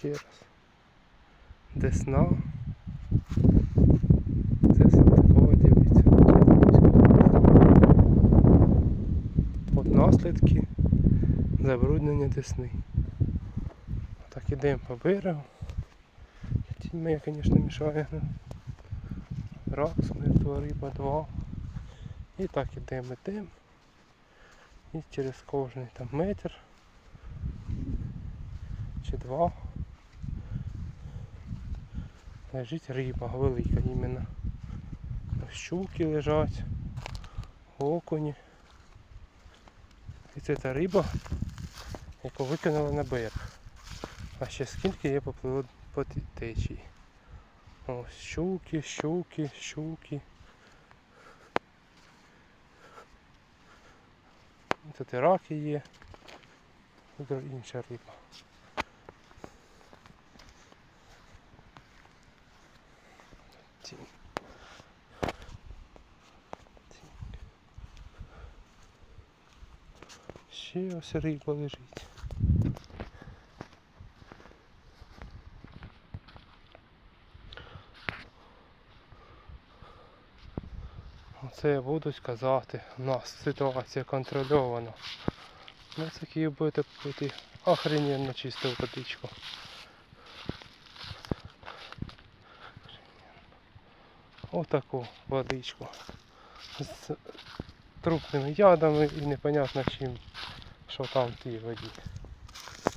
ще раз. Десна. Це Салтикова дивиться. От наслідки забруднення Десни. Так ідемо по берегу. Тінь моя, звісно, мішає. Ракс, мертва риба, два. І так ідемо, ідемо. І через кожний там метр чи два лежить риба велика іменно. Щуки лежать, окуні. І це та риба, яку викинули на берег. А ще скільки є поплило по течії. Ось щуки, щуки, щуки. Тут і раки є. Тут інша риба. Тінь. Тінь. Ще ось риба лежить. Оце я буду сказати. У нас ситуація контрольована. Ну це будете пити охрененно чисту водичку. Отаку водичку. З трупними ядами і непонятно чим, що там в тій воді.